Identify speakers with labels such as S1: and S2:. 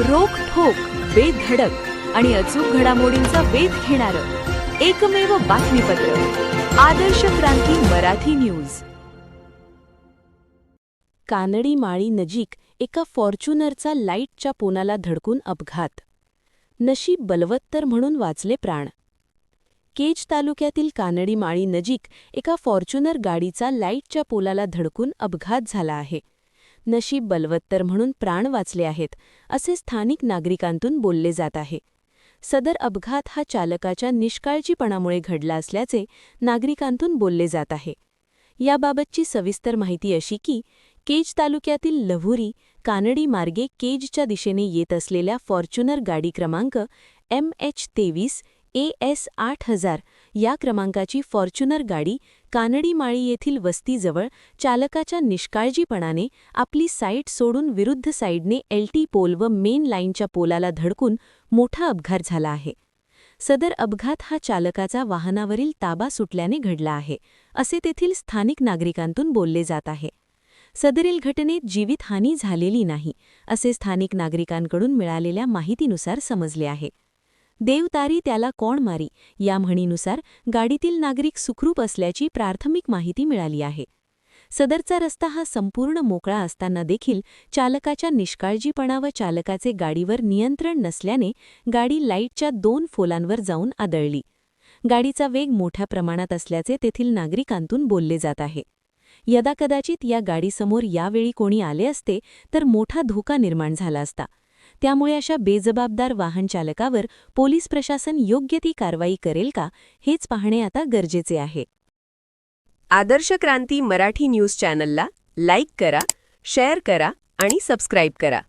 S1: रोख ठोक बेधडक आणि अचूक घडामोडींचा वेध घेणारं एकमेव बातमीपत्र. आदर्श क्रांती मराठी न्यूज. कानडी माळी नजीक एका फॉर्च्युनरचा लाईटच्या पोनाला धडकून अपघात. नशीब बलवत्तर म्हणून वाचले प्राण. केज तालुक्यातील कानडी माळी नजीक एका फॉर्च्युनर गाडीचा लाईटच्या पोलाला धडकून अपघात झाला आहे. नशीब बलवत्तर म्हणून प्राण वाचले आहेत असे स्थानिक नागरिकांतून बोलले जात आहे. सदर अपघात हा चालकाच्या निष्काळजीपणामुळे घडला असल्याचे नागरिकांतून बोलले जात आहे. याबाबतची सविस्तर माहिती अशी की केज तालुक्यातील लव्हुरी कानडी मार्गे केजच्या दिशेने येत असलेल्या फॉर्च्युनर गाडी क्रमांक एम एच तेवीस ए एस आठ हजार या क्रमांकाची फॉर्च्युनर गाडी कानडी माळी येथील वस्तीजवळ चालकाच्या निष्काळजीपणाने आपली साईट सोडून विरुद्ध साईडने एलटी पोल व मेन लाईनच्या पोलाला धडकून मोठा अपघात झाला आहे. सदर अपघात हा चालकाचा वाहनावरील ताबा सुटल्याने घडला आहे असे तेथील स्थानिक नागरिकांतून बोलले जात आहे. सदरील घटनेत जीवितहानी झालेली नाही असे स्थानिक नागरिकांकडून मिळालेल्या माहितीनुसार समजले आहे. देवतारी त्याला कोण मारी? या म्हणीनुसार गाडीतील नागरिक सुखरूप असल्याची प्राथमिक माहिती मिळाली आहे. सदरचा रस्ता हा संपूर्ण मोकळा असताना देखील चालकाच्या निष्काळजीपणा व चालकाचे गाडीवर नियंत्रण नसल्याने गाडी लाईटच्या दोन फोलांवर जाऊन आदळली. गाडीचा वेग मोठ्या प्रमाणात असल्याचे तेथील नागरिकांतून बोलले जात आहे. यदाकदाचित या गाडीसमोर यावेळी कोणी आले असते तर मोठा धोका निर्माण झाला असता. त्यामुळे अशा बेजबाबदार वाहन चालकावर पोलीस प्रशासन योग्य ती कारवाई करेल का हेच पाहणे आता गरजेचे आहे.
S2: आदर्श क्रांती मराठी न्यूज चॅनलला लाईक करा शेअर करा आणि सबस्क्राईब करा.